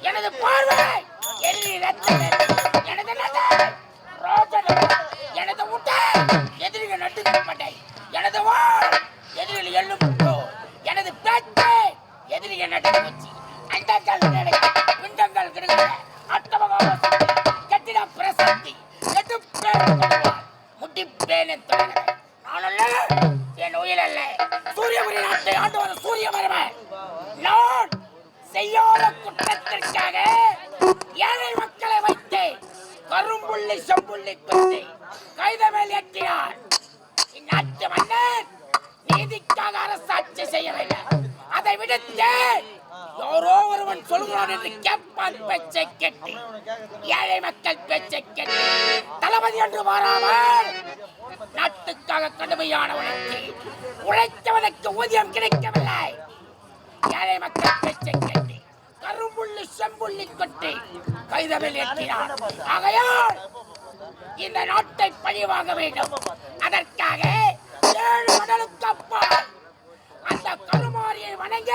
எனது பார்வை. எதிரில் ரத்தம். எனது நகை. ரோஜனை. எனது முட்டை எதிரில் நட்டுக்கப்பட்டை எனது வாள் எதிரில் எள்ளுமுட்டோ எனது பேச்சு. எதிரில் நட்டு அண்டங்கள் நடை பிண்டங்கள் கிடக்கிற அட்டமகாவசி கட்டிட பிரசக்தி நெடுப்பேன் கொடுவார். முடிப்பேன் தொடங்குகிறேன் மாறாமல் நாட்டுக்காக கடுமையான உழைச்சி உழைத்தவனுக்கு ஊதியம் கிடைக்கவில்லை. ஏழை மக்கள் பேச்சை கேட்டு கரும்புள்ளி செம்புள்ளி கொட்டி கைதவில் ஏற்றினார். ஆகையால் இந்த நாட்டை பழிவாங்க வேண்டும். அதற்காக ஏழு மடலுக்கு அப்பால் அந்த கருமாரியை வணங்க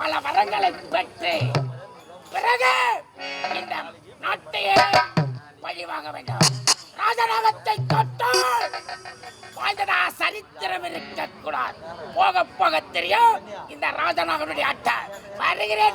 பல வரங்களை பெற்று பிறகு இந்த நாட்டையே பழிவாங்க வேண்டும். ராஜநாகத்தை தொட்டால் வாழ்ந்ததா சரித்திரம் இருக்கக்கூடாது. போக போக தெரியும். இந்த ராஜநாகனுடைய அட்டை. வருகிறேன்.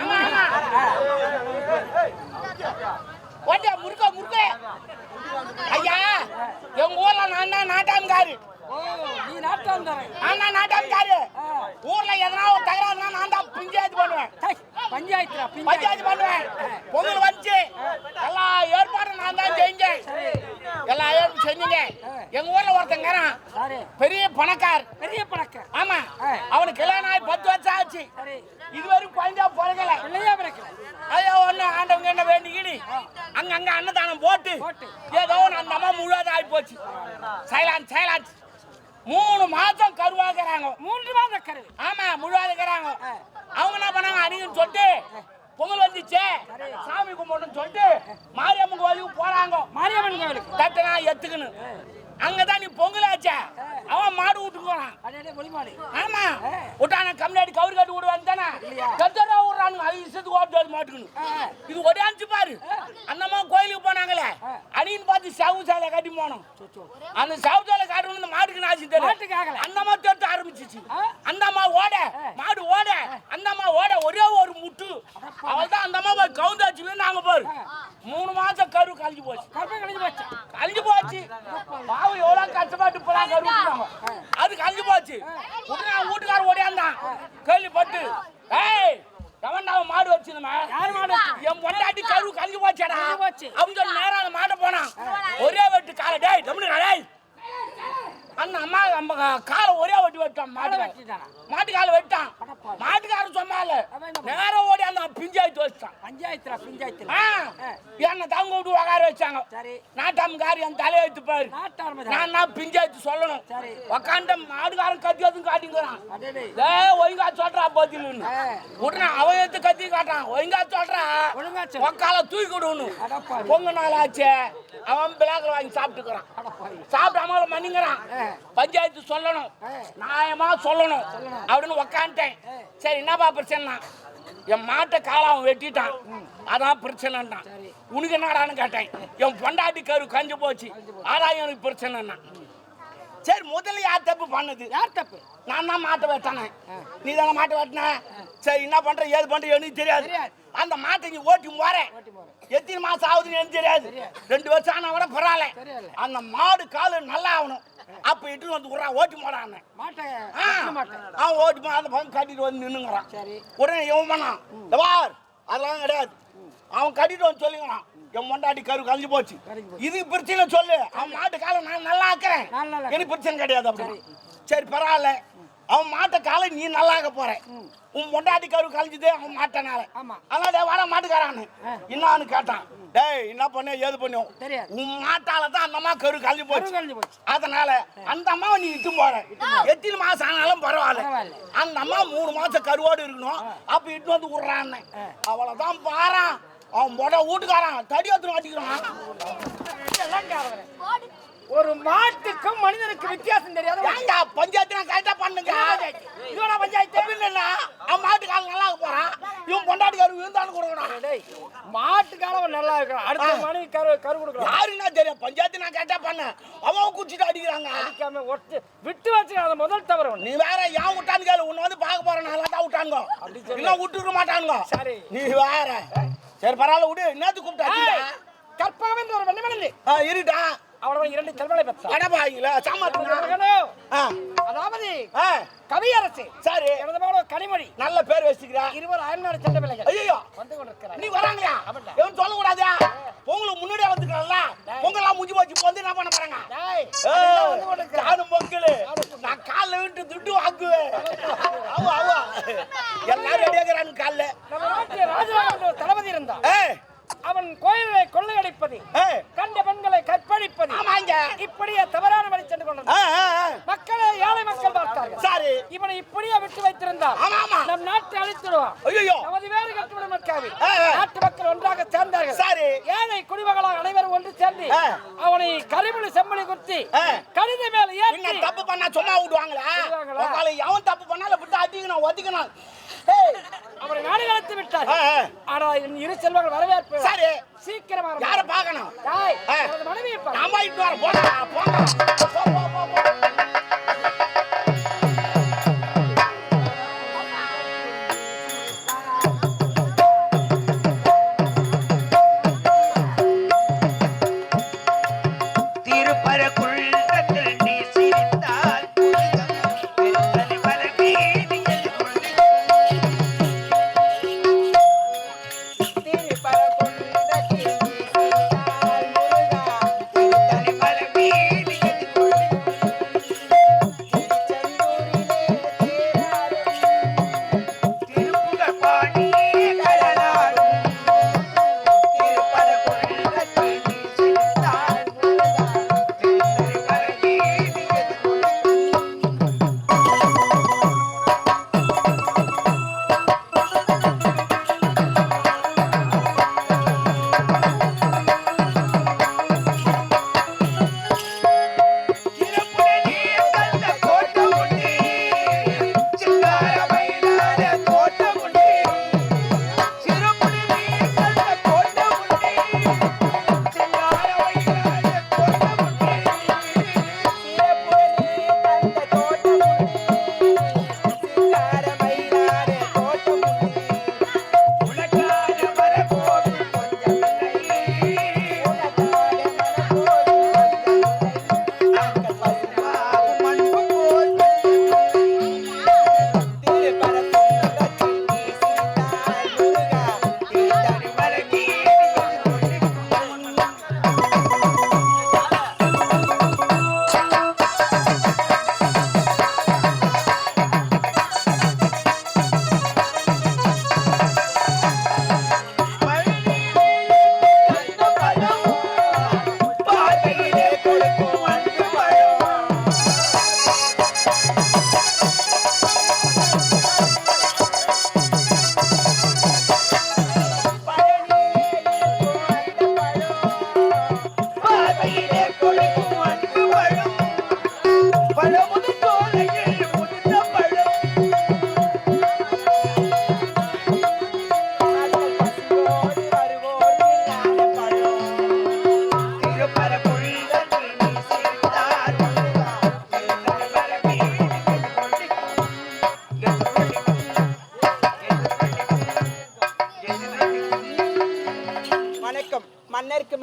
ஆமா ஓட்டா முறுக்க முறுக்க. ஐயா எங்க ஊர்ல நான் தான் நாட்டாம்காரு. நீ நாட்டம் தரேன் நான் தான் நாட்டாம்காரு. ஊர்ல எதனா ஒரு தகராறுனா நான் தான் பஞ்சாயத்து பண்ணுவேன். பஞ்சாயத்துரா பஞ்சாயத்து. பண்ணுவேன். பொங்கல் வந்துச்சு. எல்லா ஏற்பாடும் நான் தான் செஞ்சேன். எல்லா ஏற்பாடும் செஞ்சீங்க. எங்க ஊர்ல ஒருத்தங்கிறான் சரி பெரிய பணக்கார் பெரிய பழக்கம் ஆமா. அவனுக்கு கல்யாணம் ஆகி பத்து வருஷம் ஆச்சு. சரி. இதுவரைக்கும் குழந்தை பிறக்கல. பிள்ளையா பிறக்கல? ஐயோ ஒண்ணு ஆண்டவங்க என்ன வேண்டிக்கினி? அங்கங்க அன்னதானம் போட்டு. ஏதோ அந்த அம்மா முழுவதும் ஆகி போச்சு. சைலான் சைலான். மூணு மாசம் கருவாக்குறாங்க மூன்று மாத கரு ஆமா முழுவாதுக்கிறாங்க அவங்க என்ன பண்ணாங்க? அணின்னு சொல்லிட்டு பொங்கல் வந்துச்சே. சாமி கும்பிடணும்னு சொல்லிட்டு மாரியம்மன் கோயிலுக்கு போறாங்க. மாரியம்மன் கோவிலுக்கு தட்டனா எத்துக்கணும் அங்கதான் நீ பொங்கல் ஆச்சே. அவன் மாடு வீட்டுக்கு போறான். ஆமா. விட்டான கம்மியாடி Yeah. Good இஷ்டத்துக்கு ஓட்டு மாட்டுக்கணும். இது ஒடியாச்சு பாரு. அந்தம்மா கோயிலுக்கு போனாங்களே அணின்னு பார்த்து சவு சாலை கட்டி போனோம். அந்த சவு சாலை காட்டணும் இந்த மாட்டுக்கு நாசி மாட்டுக்கு ஆகல. தெரியும் அந்த அம்மா தேர்த்து ஆரம்பிச்சிச்சு. ஆ. அந்த அம்மா ஓட மாடு ஓட அந்த அம்மா ஓட ஒரே ஒரு முட்டு. அவள் தான் அந்த அம்மா போய் கவுந்தாச்சு நாங்க பாரு. மூணு மாசம் கரு கழிஞ்சு போச்சு. கழிஞ்சு போச்சு. கழிஞ்சு போச்சு. பாவம் எவ்வளவு கஷ்டப்பட்டு இப்பதான் கருவிட்டாங்க அது கழிஞ்சு போச்சு. உடனே வீட்டுக்காரர் ஓடியாந்தான். கேள்விப்பட்டு ஏய் எவன்டா மாடு வச்சிருந்தா யார் மாடு? என் பொண்டாட்டி கரு கழிஞ்சு போச்சடா. அவங்க நேரம் மாட்டை போனான். ஒரே வெட்டு காலை. டேய் தமிழ் டேய் அந்த அம்மா நம்ம காலை ஒரே வெட்டி வெட்டான் மாட்டு வெட்டிட்டானா? மாட்டுக்கால வெட்டான் அடப்பாவி. மாட்டுக்காரன் சொன்னால? நேரம் ஓடி அந்த பிஞ்சாயிட்டு வச்சிட்டான். பஞ்சாயத்துல? பஞ்சாயத்துல என்னை தங்க விட்டு உக்கார வச்சாங்க. சரி. நாட்டாமக்காரி என் தலையெழுத்து பாரு நாட்டார் நான் தான் பிஞ்சாயத்து சொல்லணும். சரி. உக்காண்ட மாடுகாரன் கத்தி எதுவும் காட்டிங்கிறான். ஏ ஒழுங்கா சொல்றா பதிலுன்னு ஆ. உடனே அவன் எடுத்து கத்தி காட்டான் ஒழுங்கா சொல்றா. உக்கால தூக்கி விடணும். அடப்பாவி. பொங்க நாள் ஆச்சு. அவன் பிளாக்ல வாங்கி சாப்பிட்டுக்கிறான். சாப்பிடாம மன்னிங்கிறான். பஞ்சாயத்து சொல்லணும். நியாயமா சொல்லணும். அப்படின்னு உக்காந்துட்டேன். சரி என்னப்பா பிரச்சனை என் மாட்டை காலை அவன் வெட்டிட்டான். அதான் பிரச்சனைன்றான் உனக்கு என்னடான்னு கேட்டேன். என் பொண்டாட்டி கரு கஞ்சு போச்சு. அதான் எனக்கு பிரச்சனைன்னா? சரி முதல்ல யார் தப்பு பண்ணது? யார் தப்பு? நான் தான் மாட்டை வெட்டானே நீ தானே மாட்டை வெட்டின? சரி என்ன பண்ற ஏது பண்ற எனக்கு தெரியாது. அந்த மாட்டை நீ ஓட்டி போறேன். எத்தனை மாசம் ஆகுதுன்னு எனக்கு தெரியாது. ரெண்டு வருஷம் ஆனா கூட பரவாயில்ல. அந்த மாடு காலு நல்லா ஆகணும். அப்ப இட்டு வந்து விட்றா ஓட்டி போடான்னு அவன் ஓட்டி போ அந்த பக்கம் கட்டிட்டு வந்து நின்னுங்கிறான். உடனே இவன் பண்ணான். "இந்த பார் அதெல்லாம் கிடையாது. அவன் கட்டிட்டு வந்து சொல்லிக்கிறான். என் மொண்டாட்டி கரு கழிஞ்சு போச்சு. இதுக்கு பிரச்சனை சொல்லு. அவன் மாட்டு காலை நான் நல்லா ஆக்குறேன். எனக்கு பிரச்சனை கிடையாது அப்படி. சரி பரவாயில்ல. அவன் மாட்டை காலை நீ நல்லா ஆக்க போற உன் மொண்டாட்டி கரு கழிஞ்சுது அவன் மாட்டனால. ஆமா. அதான் டேய் வர மாட்டுக்காரான்னு என்னான்னு கேட்டான். டேய் என்ன பண்ண ஏது பண்ணும் தெரியாது. உன் மாட்டால தான் அந்த அம்மா கரு கழிஞ்சு போச்சு. அதனால அந்த அம்மாவை நீ இட்டு போற. எத்தனை மாசம் ஆனாலும் பரவாயில்ல. அந்த அம்மா மூணு மாசம் கருவாடு இருக்கணும். அப்ப இட்டு வந்து விடுறான்னு அவ்வளவுதான் பாறான் அவன் மொட வீட்டுக்காரன். தடி எல்லாம் காரணம். ஒரு மாட்டுக்கும் மனிதனுக்கு வித்தியாசம் தெரியாத பஞ்சாயத்து நான் கரெக்டா பண்ணுங்க இதோட பஞ்சாயத்து இல்லைன்னா அவன் மாட்டுக்காரன் நல்லா இருக்க போறான் இவன் பொண்டாட்டிக்காரன் விழுந்தாலும் கொடுக்கணும் டேய், மாட்டுக்காரன் நல்லா இருக்கிறான் அடுத்த மனைவி கரு கரு கொடுக்குறான் யாருன்னா தெரியும் பஞ்சாயத்து நான் கரெக்டா பண்ணேன் அவன் குச்சிட்டு அடிக்கிறாங்க அடிக்காம ஒட்டு விட்டு வச்சு அந்த முதல் தவறு ஒண்ணு நீ வேற ஏன் விட்டான்னு கேளு உன்னை வந்து பார்க்க போறேன் நல்லா தான் விட்டானுங்க சொல்லு. இன்னும் விட்டுருக்க மாட்டானுங்க சரி. நீ வேற சரி பரவாயில்ல விடு என்னத்து கூப்பிட்டா ஏய், கற்பகம் என்று ஒரு வெண்ணிமணி ஆ இருட்டா அவளவன் இரண்டு செல்வனை பெற்றான் அடப்பாங்களா சாமாட்டுங்க மகனோ, ஆ அதாவது ஆ கவியரசு. சரி. எனது மகளோ கனிமொழி. நல்ல பேர் வச்சுக்கிறா இருவர் அயல்நாடு சென்ற பிள்ளைகள் ஐயோ வந்து கொண்டிருக்கிறார். நீ வராங்களா எவன் சொல்லக்கூடாதா பொங்கலுக்கு முன்னாடியே வந்துக்கலாம்ல பொங்கலாம் முடிஞ்சு போச்சு வந்து என்ன பண்ண போறாங்க? வந்து. நானும் பொங்கலு. நான் காலில் விட்டு துட்டு வாக்குவேன் ஆமா ஆமா எல்லாரும் ரெடியாகிறான்னு காலில். நம்ம நாட்டில் ஒரு தளபதி இருந்தான் ஏய் அவன் கோயிலை கொள்ளையடிப்பது கண்ட பெண்களை கற்பழிப்பது இப்படியே தவறான வழி சென்று ஆ. மக்களை ஏழை மக்கள் இவனை இப்படியே விட்டு வைத்திருந்தால் நம் நாட்டை அழித்துடுவான். ஐயோ நமது வேறு கட்டுவிட ஆ. நாட்டு மக்கள் ஒன்றாக சேர்ந்தார்கள். சரி. ஏழை குடிமகளாக அனைவரும் ஒன்று சேர்ந்து. அவனை கரிமொழி செம்மொழி குத்தி ஆ. கழுதை மேல ஏற்றி தப்பு பண்ணா சும்மா விடுவாங்களா? எவன் தப்பு பண்ணாலும் விட்டு அடிக்கணும் ஒத்திக்கணும் ஏய் அவரை நாடு கடத்தி விட்டார். ஆனா என் இரு செல்வங்கள் வரவேற்பு சரி. சீக்கிரமாக யார பார்க்கணும்? டேய், ஆ. எனது மனைவியை பாரு. நாம இட்டு வர போடா போடா.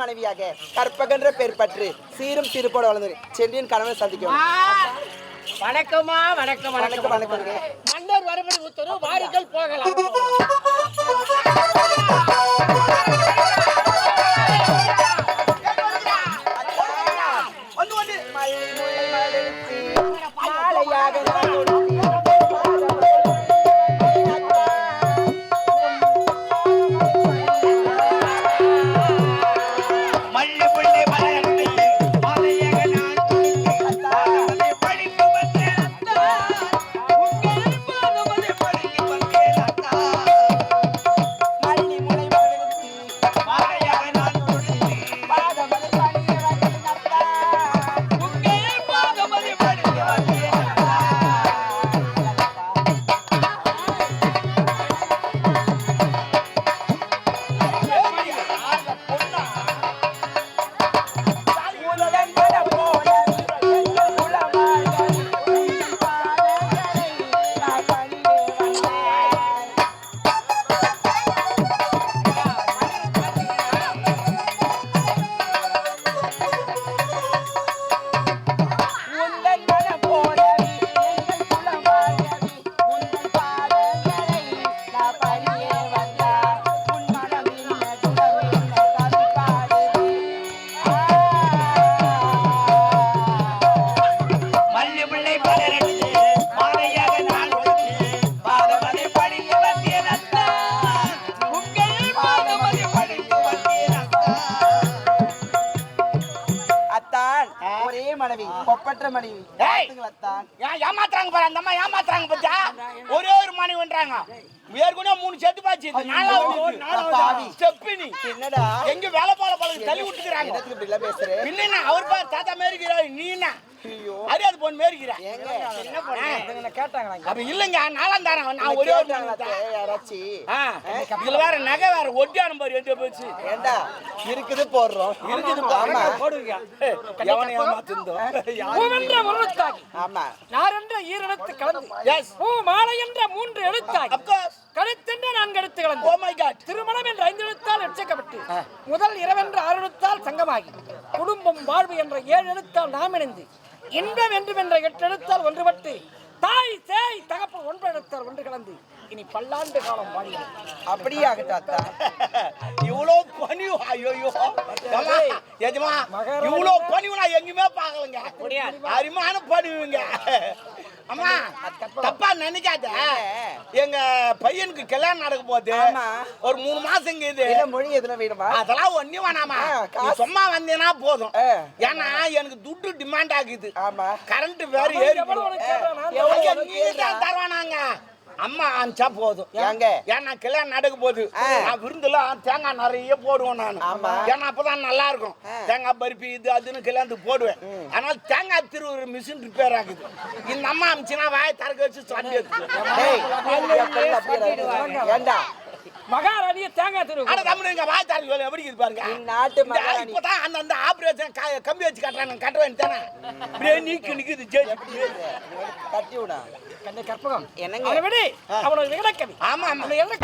மனைவியாக கற்பகன்ற பெயர் பற்று சீரும் திருப்போடு வளர்ந்து சென்றியின் கணவனை சந்திக்கும். வணக்கமா வணக்கம். வணக்கம் வணக்கங்க மன்னர் வரும்படி உத்தரவு வாருங்கள் போகலாம். மாலையாக ஒரே மனைவி ஒப்பற்ற மனைவி. ஏமாத்துறாங்க பாரு அந்த அம்மா ஏமாத்துறாங்க பத்தியா? ஒரே ஒரு மணி பண்றாங்க ஏற்கனவே மூணு செட்டு பாச்சு. ஸ்டெப்பினி என்னடா? எங்க வேலை போல பழகு தள்ளி விட்டுக்கிறாங்க. என்னத்துக்கு இப்படி எல்லாம் பேசுற? பின்ன அவர் பாரு தாத்தா மேரிக்கிறாரு நீ என்ன? ஐயோ. அறியாது பொண்ணு மேரிக்கிற. ஏங்க? கேட்டாங்களா அப்ப இல்லங்க நாலாம் தாரம் நான் ஒரே ஒரு. யாராச்சும் இதுல வேற நகை வேற ஒட்டியான பாரு எந்த போச்சு. ஏண்டா? இருக்குது போடுறோம். இருக்குது ஆமா. போடுங்க எவனை ஏமாத்துந்தோ பூவென்ற முழுத்தாகி ஆமா. நாரென்ற ஈரெழுத்து கலந்து. பூ மாலை என்ற மூன்று எழுத்தாகி. கழுத்தென்ற நான்கு எழுத்து ஓ கலந்து மை காட் திருமணம் என்ற ஐந்து எழுத்தால் எச்சக்கப்பட்டு முதல் இரவென்ற ஆறு எழுத்தால் சங்கமாகி. குடும்பம் வாழ்வு என்ற ஏழு எழுத்தால் நாம் இணைந்து. இன்பம் என்று என்ற எட்டு எழுத்தால் ஒன்றுபட்டு தாய் சேய் தகப்பன் ஒன்று எழுத்தால் ஒன்று கலந்து. இனி பல்லாண்டு காலம் வாழ்கிறோம் அப்படியே ஆகட்டும் அத்தா இவ்வளோ பணிவு ஐயோ எஜமா இவ்வளோ பணிவு நான் எங்கேயுமே பார்க்கலங்க. அருமையான பணிவுங்க. அம்மா தப்பா நினைக்காத. எங்க பையனுக்கு கல்யாணம் நடக்க போகுது. ஒரு மூணு மாசங்க இது என்ன மொழி எதுனா வேணுமா? அதெல்லாம் ஒண்ணும் வேணாமா. சும்மா வந்தீங்கன்னா போதும். ஏன்னா எனக்கு துட்டு டிமாண்ட் ஆகுது. ஆமா. கரண்ட் வேற ஏறி தருவானாங்க. அம்மா அனுப்பிச்சா போதும் ஏங்க? ஏன்னா கல்யாணம் நடக்க போகுது. நான் விருந்துல தேங்காய் நிறைய போடுவேன் நான். ஏன்னா அப்பதான் நல்லா இருக்கும். தேங்காய் பருப்பி இது அதுன்னு கல்யாணத்துக்கு போடுவேன் ஆனால் தேங்காய் திருவுற மிஷின் ரிப்பேர் ஆகுது இந்த அம்மா அமிச்சுனா வாயை திறக்க வச்சு சொல்லி மகாராணிய தேங்காய் திரு ஆனா தமிழுங்க வாய் திறக்க சொல்லி எப்படி இருக்குது பாருங்க? இந்த மகாராணி. இப்பதான் அந்த அந்த ஆபரேஷன் கம்பி வச்சு கட்டுறாங்க கட்ட வேண்டியதானே அப்படியே நீக்கி நிக்குது ஜெயிச்சு கட்டி விடா. கண்ணை கற்பகம். என்னங்க? அவனோட விகடக்கவி ஆமா ஆமா. அந்த எல்லை